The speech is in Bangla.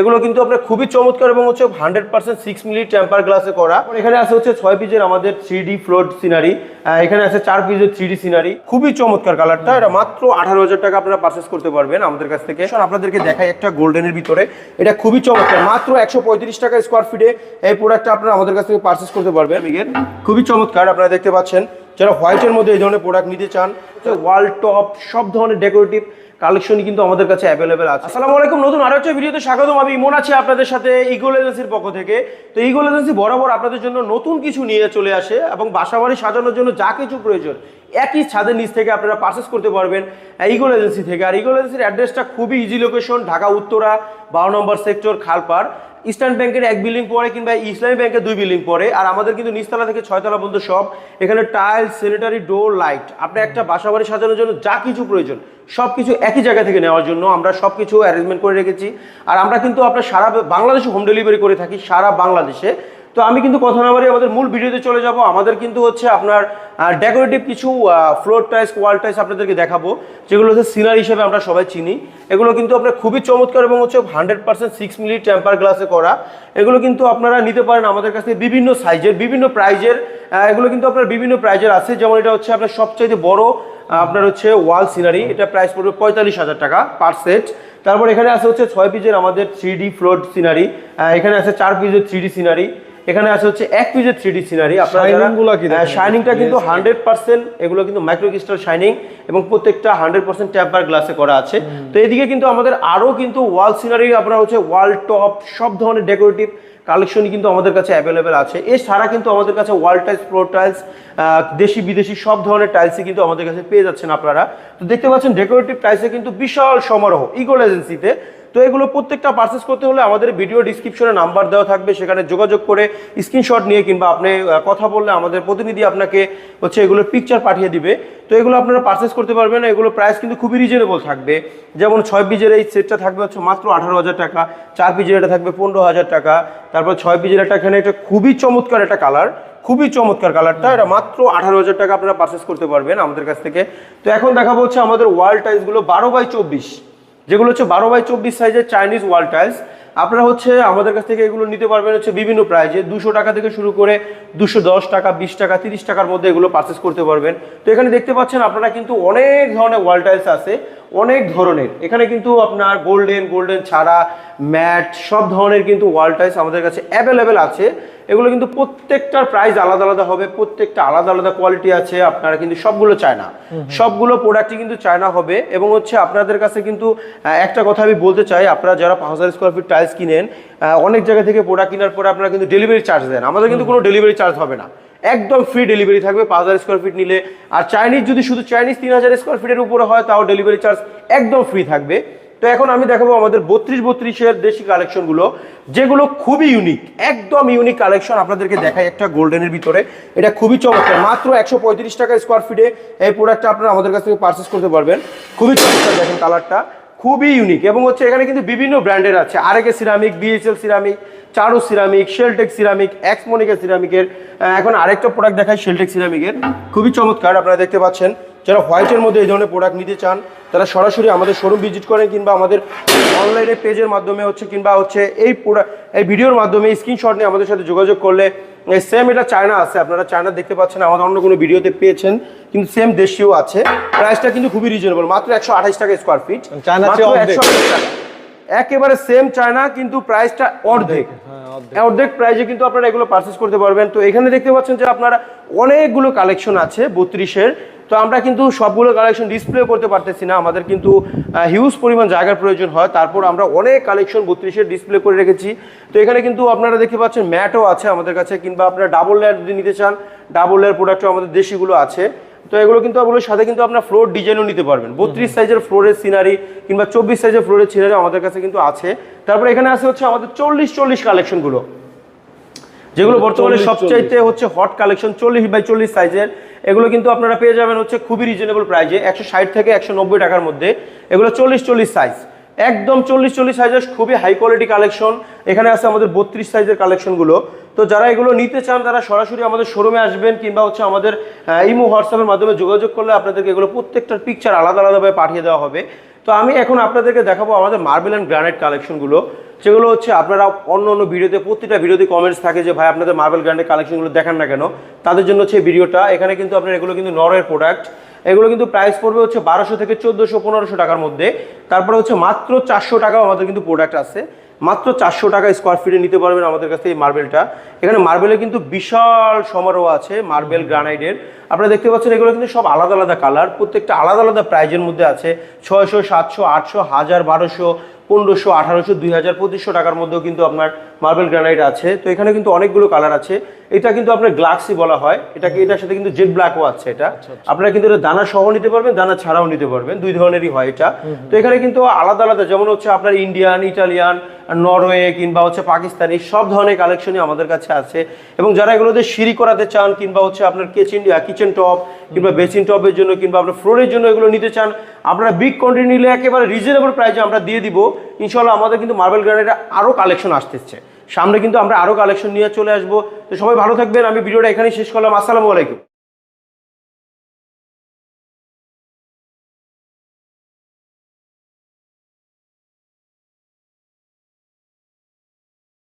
এগুলো কিন্তু আপনার খুবই চমৎকার এবং হচ্ছে hundred percent six milli temper গ্লাসে করা। এখানে আছে হচ্ছে ছয় পিসের আমাদের থ্রি ডি ফ্লোট সিনারি এখানে আছে চার পিসের থ্রি ডি সিনারি খুবই চমৎকার কালারটা এটা মাত্র আঠারো হাজার টাকা আপনারা পারচেস করতে পারবেন আমাদের কাছ থেকে। আপনাদেরকে দেখাই একটা গোল্ডেনের ভিতরে। এটা খুবই চমৎকার, মাত্র একশো পঁয়ত্রিশ টাকা স্কোয়ার ফিটে এই প্রোডাক্টটা আপনারা আমাদের কাছ থেকে পারচেস করতে পারবেন। খুবই চমৎকার, আপনারা দেখতে পাচ্ছেন। যারা হোয়াইটের মধ্যে এই ধরনের প্রোডাক্ট নিতে চান ওয়াল টপ সব ধরনের ডেকোরেটিভ কালেকশনই কিন্তু আমাদের কাছে অ্যাভেলেবেল আছে। আসসালামু আলাইকুম, নতুন আরও একটা ভিডিওতে স্বাগতম। আমি ইমন আছি আপনাদের সাথে ইগোল এজেন্সির পক্ষ থেকে। তো ইগোল এজেন্সি বরাবর আপনাদের জন্য নতুন কিছু নিয়ে চলে আসে এবং বাসাবাড়ি সাজানোর জন্য যা কিছু প্রয়োজন, একই ছাদের নিচ থেকে আপনারা পারচেস করতে পারবেন ইগোল এজেন্সি থেকে। আর ইগোল এজেন্সির অ্যাড্রেসটা খুবই ইজি লোকেশন ঢাকা, উত্তরা, বারো নম্বর সেক্টর খালপাড়। ইস্টার্ন ব্যাংকের এক বিল্ডিং পরে কিংবা ইসলামী ব্যাংকের দুই বিল্ডিং পরে আর আমাদের কিন্তু নিচতলা থেকে ছয়তলা পর্যন্ত সব। এখানে টাইল স্যানিটারি ডোর লাইট আপনার একটা বাসা বাড়ি সাজানোর জন্য যা কিছু প্রয়োজন সব কিছু একই জায়গা থেকে নেওয়ার জন্য আমরা সব কিছু অ্যারেঞ্জমেন্ট করে রেখেছি। আর আমরা কিন্তু আপনার সারা বাংলাদেশে হোম ডেলিভারি করে থাকি, সারা বাংলাদেশে। তো আমি কিন্তু কথা না বাড়ি আমাদের মূল ভিডিওতে চলে যাব। আমাদের কিন্তু হচ্ছে আপনার ডেকোরেটিভ কিছু ফ্লোর টাইস ওয়াল টাইস আপনাদেরকে দেখাবো, যেগুলো হচ্ছে সিনারি হিসেবে আমরা সবাই চিনি। এগুলো কিন্তু আপনার খুবই চমৎকার এবং হচ্ছে hundred percent six milli temper গ্লাসে করা। এগুলো কিন্তু আপনারা নিতে পারেন আমাদের কাছ বিভিন্ন সাইজের বিভিন্ন প্রাইজের এগুলো কিন্তু আপনার বিভিন্ন প্রাইজের আছে। যেমন এটা হচ্ছে আপনার সবচাইতে বড় আপনার হচ্ছে ওয়াল সিনারি এটা প্রাইস পড়বে পঁয়তাল্লিশ হাজার টাকা পার সেট তারপর এখানে আছে হচ্ছে ছয় পিসের আমাদের থ্রি ডি ফ্লোট সিনারি এখানে আছে চার পিসের থ্রি সিনারি এখানে আছে হচ্ছে এক পিসের থ্রি ডি সিনারি শাইনিংটা কিন্তু হান্ড্রেড পার্সেন্ট এগুলো কিন্তু মাইক্রো ক্রিস্টাল শাইনিং এবং প্রত্যেকটা হান্ড্রেড পার্সেন্ট ট্যাম্পার গ্লাসে করা আছে। তো এদিকে কিন্তু আমাদের আরও কিন্তু ওয়াল সিনারি আপনার হচ্ছে ওয়াল টপ সব ধরনের ডেকোরেটিভ কালেকশনই কিন্তু আমাদের কাছে অ্যাভেলেবেল আছে। এছাড়া কিন্তু আমাদের কাছে ওয়াল টাইলস ফ্লোর টাইলস দেশি বিদেশি সব ধরনের টাইলসই কিন্তু আমাদের কাছে পেয়ে যাচ্ছেন আপনারা। তো দেখতে পাচ্ছেন ডেকোরেটিভ টাইলসে কিন্তু বিশাল সমারোহ ইগোল এজেন্সিতে তো এগুলো প্রত্যেকটা পারচেস করতে হলে আমাদের ভিডিও ডিসক্রিপশনে নাম্বার দেওয়া থাকবে, সেখানে যোগাযোগ করে স্ক্রিনশট নিয়ে কিংবা আপনি কথা বললে আমাদের প্রতিনিধি আপনাকে হচ্ছে এগুলোর পিকচার পাঠিয়ে দিবে। তো এগুলো আপনারা পারচেস করতে পারবেন, এগুলো প্রাইস কিন্তু খুবই রিজনেবল থাকবে। যেমন ছয় পিজের এই সেটটা থাকবে হচ্ছে মাত্র আঠারো হাজার টাকা, চার পিজের এটা থাকবে পনেরো হাজার টাকা, তারপর ছয় পিজের একটা এখানে একটা খুবই চমৎকার একটা কালার খুবই চমৎকার কালারটা এটা মাত্র আঠারো হাজার টাকা আপনারা পারচেস করতে পারবেন আমাদের কাছ থেকে। তো এখন দেখাবো হচ্ছে আমাদের ওয়াল টাইলসগুলো বারো বাই চব্বিশ। যেগুলো হচ্ছে বারো বাই চব্বিশ সাইজের চাইনিজ ওয়াল টাইলস আপনারা হচ্ছে আমাদের কাছ থেকে এগুলো নিতে পারবেন হচ্ছে বিভিন্ন প্রাইজে দুশো টাকা থেকে শুরু করে দুশো দশ টাকা, বিশ টাকা, তিরিশ টাকার মধ্যে এগুলো পারচেস করতে পারবেন। তো এখানে দেখতে পাচ্ছেন আপনারা কিন্তু অনেক ধরনের ওয়াল টাইলস আছে। অনেক ধরনের। এখানে কিন্তু আপনার গোল্ডেন গোল্ডেন ছাড়া ম্যাট সব ধরনের কিন্তু ওয়াল টাইলস আমাদের কাছে অ্যাভেলেবেল আছে। এগুলো কিন্তু প্রত্যেকটার প্রাইস আলাদা আলাদা হবে প্রত্যেকটা আলাদা আলাদা কোয়ালিটি আছে আপনারা কিন্তু সবগুলো চায় না। সবগুলো প্রোডাক্টই কিন্তু চায়না হবে এবং হচ্ছে আপনাদের কাছে কিন্তু একটা কথা আমি বলতে চাই আপনারা যারা পাঁচ হাজার স্কোয়ার ফিট টাইলস কিনেন অনেক জায়গা থেকে প্রোডাক্ট কেনার পরে আপনারা কিন্তু ডেলিভারি চার্জ দেন। আমাদের কিন্তু কোনো ডেলিভারি চার্জ হবে না। একদম ফ্রি ডেলিভারি থাকবে, পাঁচ হাজার স্কোয়ার ফিট নিলে। আর চাইনিজ যদি শুধু চাইনিজ তিন হাজার স্কোয়ার ফিটের উপরে হয়, তাও ডেলিভারি চার্জ একদম ফ্রি থাকবে। তো এখন আমি দেখাবো আমাদের বত্রিশ বত্রিশের দেশি কালেকশনগুলো যেগুলো খুবই ইউনিক একদম ইউনিক কালেকশন আপনাদেরকে দেখাই একটা গোল্ডেনের ভিতরে। এটা খুবই চমৎকার, মাত্র একশো পঁয়ত্রিশ টাকা স্কোয়ার ফিটে এই প্রোডাক্টটা আপনারা আমাদের কাছ থেকে পারচেস করতে পারবেন। খুবই চমৎকার দেখেন কালারটা খুবই ইউনিক এবং হচ্ছে এখানে কিন্তু বিভিন্ন ব্র্যান্ডের আছে। আরেকে ceramic BSL ceramic Charu ceramic Sheltech ceramic এক্সমনিকা সিরামিকের এখন আরেকটা প্রোডাক্ট দেখায় শেলটেক সিরামিকের খুবই চমৎকার, আপনারা দেখতে পাচ্ছেন। যারা হোয়াইটের মধ্যে এই ধরনের প্রোডাক্ট নিতে চান তারা সরাসরি আমাদের শোরুম ভিজিট করেন কিংবা আমাদের অনলাইনে পেজের মাধ্যমে হচ্ছে কিংবা হচ্ছে এই প্রোডাক্ট এই ভিডিওর মাধ্যমে স্ক্রিনশট নিয়ে আমাদের সাথে যোগাযোগ করলে সেম এটা চায়না আছে আপনারা চায়না দেখতে পাচ্ছেন আমাদের অন্য কোনো ভিডিওতে পেয়েছেন কিন্তু সেম দেশীয় আছে। প্রাইসটা কিন্তু খুবই রিজনেবল মাত্র একশো আঠাশ টাকা স্কোয়ার ফিট। একেবারে সেম চায়না কিন্তু প্রাইসটা অর্ধেক। হ্যাঁ, অর্ধেক। প্রাইজে কিন্তু আপনারা এগুলো পারচেস করতে পারবেন। তো এখানে দেখতে পাচ্ছেন যে আপনারা অনেকগুলো কালেকশন আছে বত্রিশের। তো আমরা কিন্তু সবগুলো কালেকশন ডিসপ্লে করতে পারতেছি না। আমাদের কিন্তু হিউজ পরিমাণ জায়গার প্রয়োজন হয়। তারপর আমরা অনেক কালেকশন বত্রিশের ডিসপ্লে করে রেখেছি। তো এখানে কিন্তু আপনারা দেখতে পাচ্ছেন ম্যাটও আছে আমাদের কাছে, কিংবা আপনারা ডাবল লেয়ার যদি নিতে চান ডাবল লেয়ার প্রোডাক্টও আমাদের দেশিগুলো আছে। তো এগুলো কিন্তু আপনার সাথে কিন্তু আপনার ফ্লোর ডিজাইনও নিতে পারবেন। বত্রিশ সাইজের ফ্লোরের সিনারি কিংবা চব্বিশ সাইজের ফ্লোরের সিনারি আমাদের কাছে কিন্তু আছে। তারপরে এখানে আছে হচ্ছে আমাদের চল্লিশ চল্লিশ কালেকশনগুলো যেগুলো বর্তমানে 40, সবচাইতে হচ্ছে হট কালেকশন চল্লিশ বাই চল্লিশ সাইজের এগুলো কিন্তু আপনারা পেয়ে যাবেন হচ্ছে খুবই রিজনেবল প্রাইজে একশো ষাট থেকে একশো নব্বই টাকার মধ্যে। এগুলো চল্লিশ চল্লিশ সাইজ একদম চল্লিশ চল্লিশ সাইজের খুবই হাই কোয়ালিটি কালেকশন এখানে আছে আমাদের বত্রিশ সাইজের কালেকশনগুলো তো যারা এগুলো নিতে চান তারা সরাসরি আমাদের শোরুমে আসবেন কিংবা হচ্ছে আমাদের ইমো হোয়াটসঅ্যাপের মাধ্যমে যোগাযোগ করলে আপনাদেরকে এগুলো প্রত্যেকটার পিকচার আলাদা আলাদাভাবে পাঠিয়ে দেওয়া হবে। তো আমি এখন আপনাদেরকে দেখাবো আমাদের মার্বেল অ্যান্ড গ্রানাইট কালেকশনগুলো সেগুলো হচ্ছে আপনারা অন্য অন্য ভিডিওতে, প্রতিটা ভিডিওতে কমেন্টস থাকে যে, ভাই, আপনাদের মার্বেল গ্র্যান্ডের কালেকশনগুলো দেখান না কেন? তাদের জন্য হচ্ছে ভিডিওটা। এখানে কিন্তু আপনার এগুলো কিন্তু নরের প্রোডাক্ট এগুলো কিন্তু প্রাইস পড়বে হচ্ছে বারোশো থেকে চোদ্দোশো, পনেরোশো টাকার মধ্যে। তারপরে হচ্ছে মাত্র চারশো টাকাও আমাদের কিন্তু প্রোডাক্ট আছে। মাত্র চারশো টাকা স্কোয়ার ফিটে নিতে পারবেন আমাদের কাছে এই মার্বেলটা এখানে মার্বেলের কিন্তু বিশাল সমারোহ আছে মার্বেল গ্রানাইডের আপনারা দেখতে পাচ্ছেন এগুলো কিন্তু সব আলাদা আলাদা কালার প্রত্যেকটা আলাদা আলাদা প্রাইজের মধ্যে আছে। ছয়শো, সাতশো, আটশো, হাজার, বারোশো পনেরোশো আঠারোশো দুই হাজার পঁচিশশো টাকার মধ্যেও কিন্তু আপনার মার্বেল গ্রানাইট আছে। তো এখানে কিন্তু অনেকগুলো কালার আছে। এটা কিন্তু আপনার গ্লাক্সি বলা হয়। এটাকে এটার সাথে কিন্তু জেট ব্ল্যাকও আছে এটা। আপনারা কিন্তু এটা দানা সহ নিতে পারবেন দানা ছাড়াও নিতে পারবেন। দুই ধরনেরই হয় এটা। তো এখানে কিন্তু আলাদা আলাদা। যেমন হচ্ছে আপনার ইন্ডিয়ান ইটালিয়ান নরওয়ে কিংবা হচ্ছে পাকিস্তানি সব ধরনের কালেকশনই আমাদের কাছে আছে। এবং যারা এগুলোতে সিঁড়ি করাতে চান কিংবা হচ্ছে আপনার কিচেন কিচেন টপ কিংবা বেসিন টপের জন্য কিংবা আপনার ফ্লোরের জন্য এগুলো নিতে চান, আপনারা বিগ কোয়ান্টিটি নিলে একেবারে রিজনেবল প্রাইসে আমরা দিয়ে দিব। ইনশাল্লাহ আমাদের কিন্তু মার্বেল গ্রানাইটের আরও কালেকশন আসতেছে। সামনে কিন্তু আমরা আরও কালেকশন নিয়ে চলে আসব। তো সবাই ভালো থাকবেন। আমি ভিডিওটা এখানেই শেষ করলাম। আসসালামু আলাইকুম।